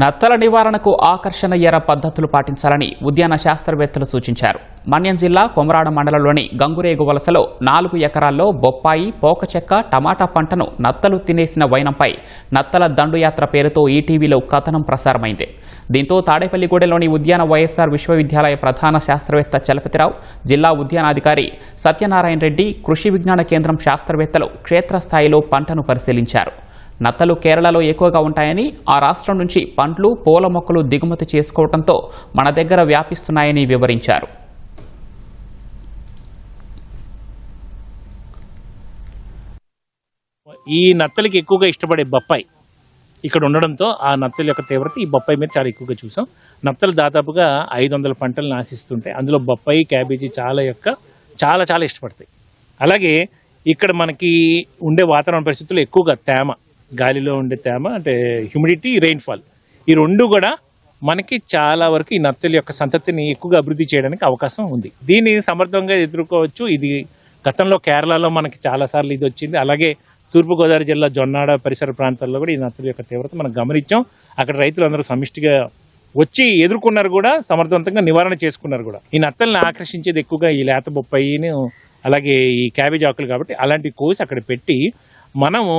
నత్తల నివారణకు ఆకర్షణ ఎర పద్ధతులు పాటించాలని ఉద్యాన శాస్త్రవేత్తలు సూచించారు. మన్యం జిల్లా కొమరాడ మండలంలోని గంగురేగు వలసలో నాలుగు ఎకరాల్లో బొప్పాయి పోకచెక్క టమాటా పంటను నత్తలు తినేసిన వైనంపై నత్తల దండుయాత్ర పేరుతో ఈటీవీలో కథనం ప్రసారమైంది. దీంతో తాడేపల్లిగూడెలోని ఉద్యాన వైఎస్ఆర్ విశ్వవిద్యాలయ ప్రధాన శాస్త్రవేత్త చలపతిరావు జిల్లా ఉద్యానాధికారి సత్యనారాయణ రెడ్డి కృషి విజ్ఞాన కేంద్రం శాస్త్రవేత్తలు క్షేత్రస్థాయిలో పంటను పరిశీలించారు. నత్తలు కేరళలో ఎక్కువగా ఉంటాయని ఆ రాష్ట్రం నుంచి పండ్లు పూల మొక్కలు దిగుమతి చేసుకోవడంతో మన దగ్గర వ్యాపిస్తున్నాయని వివరించారు. ఈ నత్తలకి ఎక్కువగా ఇష్టపడే బొప్పాయి ఇక్కడ ఉండడంతో ఆ నత్తల యొక్క తీవ్రత ఈ బొప్పాయి మీద చాలా ఎక్కువగా చూసాం. నత్తలు దాదాపుగా ఐదు వందల పంటలను ఆశిస్తుంటాయి అందులో బొప్పాయి క్యాబేజీ చాలా యొక్క చాలా చాలా ఇష్టపడతాయి. అలాగే ఇక్కడ మనకి ఉండే వాతావరణ పరిస్థితులు ఎక్కువగా తేమ గాలిలో ఉండే తేమ అంటే హ్యూమిడిటీ రెయిన్ఫాల్ ఈ రెండు కూడా మనకి చాలా వరకు ఈ నత్తల యొక్క సంతతిని ఎక్కువగా అభివృద్ధి చేయడానికి అవకాశం ఉంది. దీన్ని సమర్థంగా ఎదుర్కోవచ్చు. ఇది గతంలో కేరళలో మనకి చాలాసార్లు ఇది వచ్చింది. అలాగే తూర్పుగోదావరి జిల్లా జొన్నాడ పరిసర ప్రాంతాల్లో కూడా ఈ నత్తల యొక్క తీవ్రత మనం గమనించాం. అక్కడ రైతులందరూ సమిష్టిగా వచ్చి ఎదుర్కొన్నారు కూడా సమర్థవంతంగా నివారణ చేసుకున్నారు కూడా. ఈ నత్తల్ని ఆకర్షించేది ఎక్కువగా ఈ లేత బొప్పాయిని అలాగే ఈ క్యాబేజ్ ఆకులు కాబట్టి అలాంటి కోసి అక్కడ పెట్టి మనము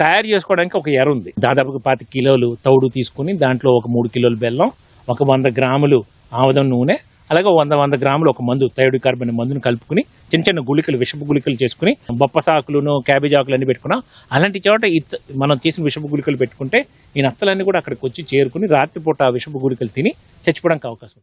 తయారు చేసుకోవడానికి ఒక ఎర ఉంది. దాదాపు పాతి కిలోలు తౌడు తీసుకుని దాంట్లో ఒక మూడు కిలోలు బెల్లం ఒక వంద గ్రాములు ఆముదం నూనె అలాగే వంద వంద గ్రాములు ఒక మందు థైరాయిడ్ కార్బన్ మందును కలుపుకుని చిన్న చిన్న గుళికలు విషపు గుళికలు చేసుకుని బొప్పసాకులను క్యాబేజ్ ఆకులు అన్ని పెట్టుకున్నాం. అలాంటి చోట మనం చేసిన విషపు గుళికలు పెట్టుకుంటే ఈ నత్తలన్నీ కూడా అక్కడికి వచ్చి చేరుకుని రాత్రిపూట ఆ విషపు గుళికలు తిని చచ్చిపోవడానికి అవకాశం